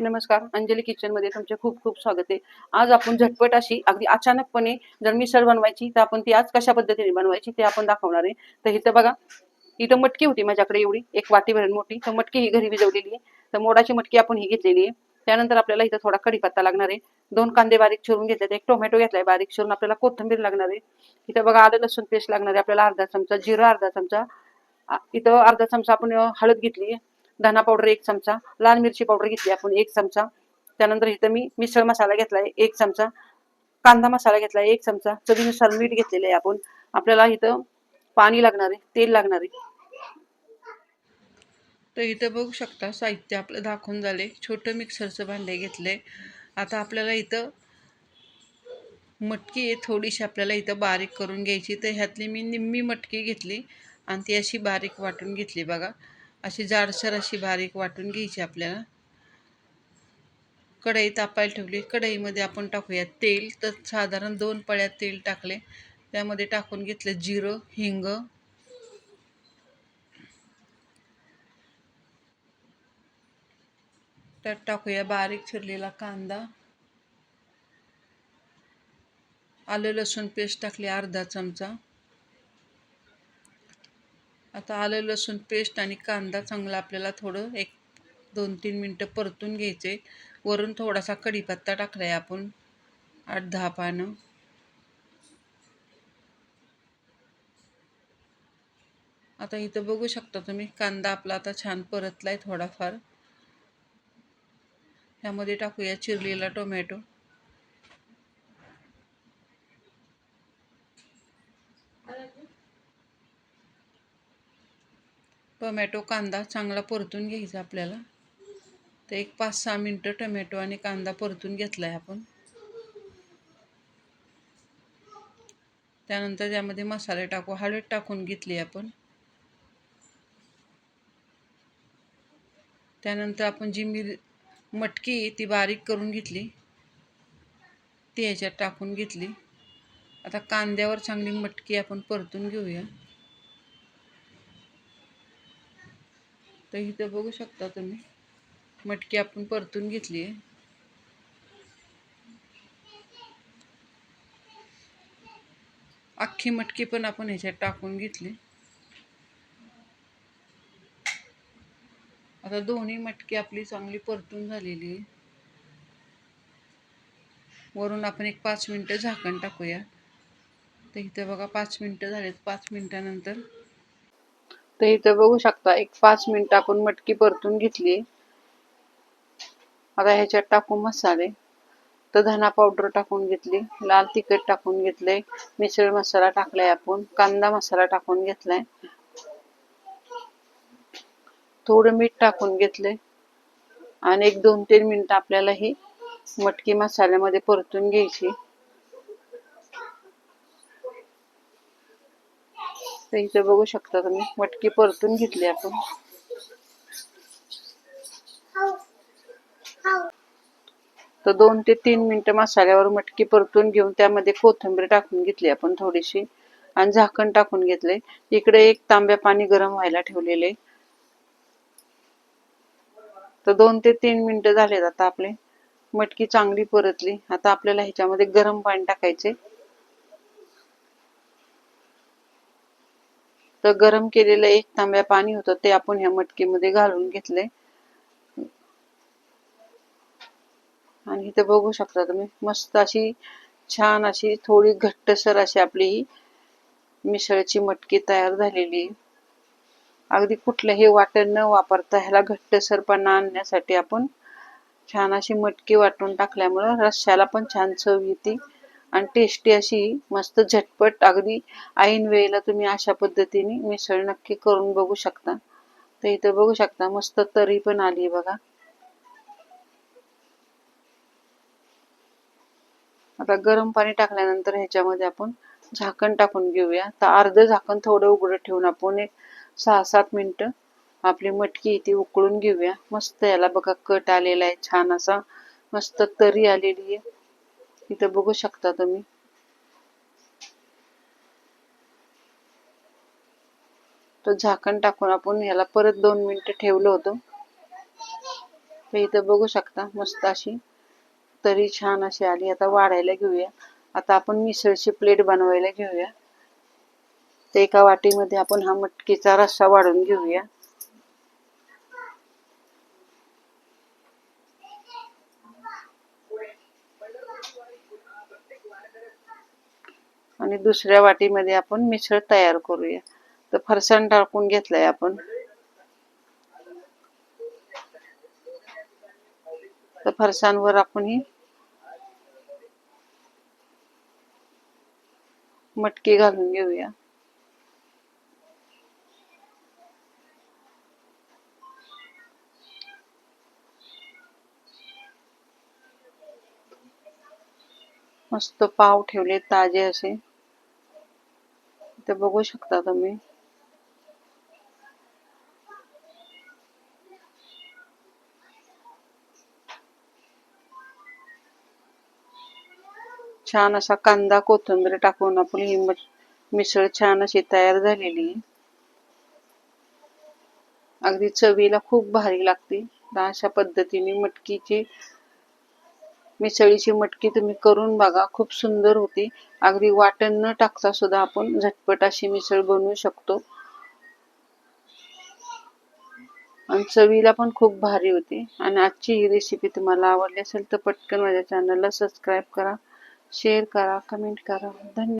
नमस्कार. अंजली किचनमध्ये तुमचे खूप खूप स्वागत आहे. आज आपण झटपट अशी अगदी अचानकपणे जर मिसळ बनवायची तर आपण ती आज कशा पद्धतीने बनवायची ते आपण दाखवणार आहे. तर इथं बघा इथं मटकी होती माझ्याकडे एवढी एक वाटी भरून मोठी. तर मटकी ही घरी भिजवलेली आहे. तर मोडाची मटकी आपण ही घेतलेली आहे. त्यानंतर आपल्याला इथं थोडा कढीपत्ता लागणार आहे. दोन कांदे बारीक चिरून घेतले एक टोमॅटो घेतलाय बारीक चिरून. आपल्याला कोथिंबीर लागणार आहे. इथं बघा आलं लसूण पेस्ट लागणार आहे. आपल्याला अर्धा चमचा जिरा अर्धा चमचा. इथं अर्धा चमचा आपण हळद घेतली धना पावडर एक चमचा लाल मिरची पावडर घेतली आपण एक चमचा. त्यानंतर इथं मी मिसळ मसाला घेतलाय एक चमचा. कांदा मसाला घेतलाय एक चमचा. चवीनुसार मीठ घेतलेलं आहे आपण. आपल्याला इथं पाणी लागणार आहे तेल लागणार आहे. तर इथं बघू शकता साहित्य आपलं दाखवून झाले छोटं मिक्सरचं भांडे घेतले आता आपल्याला इथं मटकी आहे थोडीशी आपल्याला इथं बारीक करून घ्यायची. तर ह्यातली मी निम्मी मटकी घेतली आणि ती अशी बारीक वाटून घेतली बघा. अशी जाडसर अशी बारीक वाटून घ्यायची आपल्याला. कढई तापायला ठेवली. कढईमध्ये आपण टाकूया तेल. तर साधारण दोन पळ्या तेल टाकले. त्यामध्ये टाकून घेतलं जिरं हिंग. त्यात टाकूया बारीक चिरलेला कांदा. आलं लसूण पेस्ट टाकली अर्धा चमचा. आता आलं लसूण पेस्ट आणि कांदा चांगला आपल्याला थोडं एक दोन तीन मिनटं परतून घ्यायचे. वरून थोडासा कढीपत्ता टाकलाय आपण. आठ दहा पानं. आता इथं बघू शकता तुम्ही कांदा आपला आता छान परतलाय थोडाफार. ह्यामध्ये टाकूया चिरलेला टोमॅटो. टोमॅटो कांदा चांगला परतून घ्यायचा आपल्याला. तर एक पाच सहा मिनटं टोमॅटो आणि कांदा परतून घेतला आहे आपण. त्यानंतर त्यामध्ये मसाले टाकू हळद टाकून घेतली आपण. त्यानंतर आपण जी मिर मटकी ती बारीक करून घेतली. ती ह्याच्यात टाकून घेतली. आता कांद्यावर चांगली मटकी आपण परतून घेऊया. तर इथं बघू शकता तुम्ही. मटकी आपण परतून घेतली आहे. अख्खी मटकी पण आपण ह्याच्यात टाकून घेतली. आता दोन्ही मटकी आपली चांगली परतून झालेली आहे. वरून आपण एक पाच मिनटं झाकण टाकूया. तर इथं बघा पाच मिनटं झालेत. पाच मिनटानंतर तर इथं बघू शकता एक पाच मिनिटं आपण मटकी परतून घेतली. आता ह्याच्यात टाकू मसाले. तर धना पावडर टाकून घेतली लाल तिखट टाकून घेतले मिसळ मसाला टाकलाय आपण कांदा मसाला टाकून घेतलाय. थोडं मीठ टाकून घेतले आणि एक दोन तीन मिनिट आपल्याला ही मटकी मसाल्यामध्ये परतून घ्यायची. तर इथे बघू शकता तुम्ही. मटकी परतून घेतली आपण. तर दोन ते तीन मिनिटं मसाल्यावर मटकी परतून घेऊन त्यामध्ये कोथिंबीर टाकून घेतली आपण थोडीशी आणि झाकण टाकून घेतले इकडे एक तांब्या पाणी गरम व्हायला ठेवलेले तर दोन ते तीन मिनिटं झालेत आता आपले. मटकी चांगली परतली. आता आपल्याला ह्याच्यामध्ये गरम पाणी टाकायचे तर गरम केलेलं एक तांब्या पाणी होतं ते आपण ह्या मटकीमध्ये घालून घेतले आणि इथे बघू शकता तुम्ही मस्त अशी छान अशी थोडी घट्टसर अशी आपली ही मिसळची मटकी तयार झालेली. अगदी कुठलंही वाटण न वापरता ह्याला घट्टसरपणा आणण्यासाठी आपण छान अशी मटकी वाटून टाकल्यामुळं रश्याला पण छान चव येते. आणि टेस्टी अशी मस्त झटपट अगदी ऐन वेळेला तुम्ही अशा पद्धतीने मिसळ नक्की करून बघू शकता. तर इथं बघू शकता मस्त तरी पण आली बघा. आता गरम पाणी टाकल्यानंतर ह्याच्यामध्ये आपण झाकण टाकून घेऊया. तर अर्ध झाकण थोडं उघडं ठेवून आपण एक सहा सात मिनटं आपली मटकी ती उकळून घेऊया. मस्त याला बघा कट आलेला आहे छान असा मस्त तरी आलेली आहे. इथं बघू शकता तुम्ही. तो झाकण टाकून आपण याला परत दोन मिनिटं ठेवलं होतं. तर इथं बघू शकता मस्त अशी तरी छान अशी आली. आता वाढायला घेऊया. आता आपण मिसळची प्लेट बनवायला घेऊया. तर एका वाटीमध्ये आपण हा मटकीचा रस्सा वाढून घेऊया. दुसऱ्या वाटीमध्ये आपण मिसळ तयार करूया. तर फरसाण टाकून घेतलंय आपण. तर फरसाणवर आपण ही मटकी घालून मस्त पाव ठेवले ताजे असे. ते बघू शकता तुम्ही छान असा कांदा कोथिंबीर टाकून आपण ही मिसळ छान अशी तयार झालेली. अगदी चवीला खूप भारी लागते अशा पद्धतीने मटकीची मिसळीची मटकी तुम्ही करून बघा खूप सुंदर होती. अगदी वाटण न टाकता सुद्धा आपण झटपट अशी मिसळ बनवू शकतो. आणि चवीला पण खूप भारी होती. आणि आजची ही रेसिपी तुम्हाला आवडली असेल तर पटकन माझ्या चॅनलला सबस्क्राईब करा शेअर करा कमेंट करा. धन्यवाद.